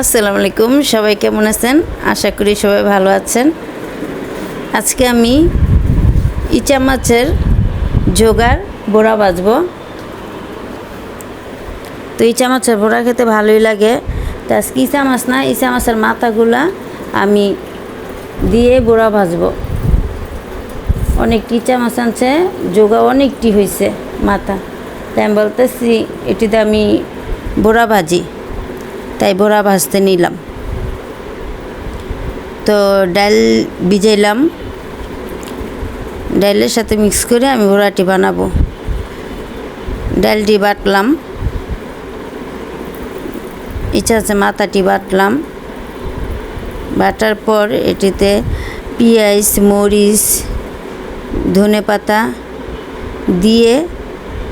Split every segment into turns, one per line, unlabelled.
আসসালামু আলাইকুম, সবাই কেমন আছেন? আশা করি সবাই ভালো আছেন। আজকে আমি ইচা মাছের জোগাড় বোড়া বাজবো তো ইচা মাছের বোড়া খেতে ভালোই লাগে। তো আজকে ইচা মাছ না, ইচা মাছের মাথাগুলা আমি দিয়ে বোড়া ভাজবো। অনেকটি ইচা মাছ আনছে যোগা অনেকটি হয়েছে মাথা। তাই আমি বলতেছি, এটিতে আমি বোড়া ভাজি। তাই বড়া ভাজতে নিলাম। তো ডাল ভিজাইলাম। ডালের সাথে মিক্স করে আমি বড়াটি বানাবো। ডালটি বাটলাম। ইচ্ছা আছে মাথাটি বাটলাম। বাটার পর এটিতে পেঁয়াজ, মরিচ, ধনে পাতা দিয়ে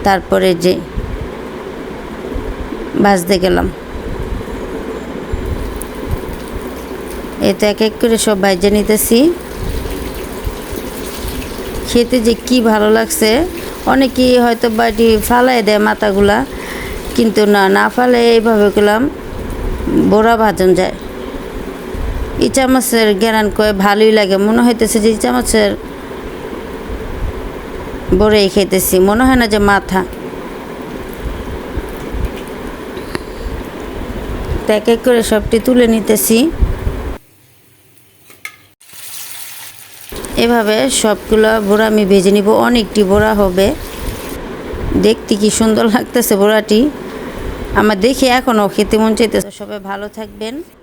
তারপরে যে ভাজতে গেলাম। এটা এক এক করে সব ভাইজে নিতেছি। খেতে যে কি ভালো লাগছে। অনেকেই হয়তো বাড়ি ফালাই দেয় মাথাগুলা, কিন্তু না না ফালে এইভাবে করলাম, বড়া ভাজন যায়। ইচা মাছের জ্ঞান কয়ে ভালোই লাগে। মনে হইতেছে যে ইচা মাছের বড়াই খেতেছি মনে হয় না যে মাথা। তো এক এক করে সবটি তুলে নিতেছি। এভাবে সবগুলো বোড়া আমি ভেজে নিব, অনেকটি বোড়া হবে। দেখতে কি সুন্দর লাগতেছে বোড়াটি। আমার দেখি এখনও খেতে মন চাইতেছে। সবাই ভালো থাকবেন।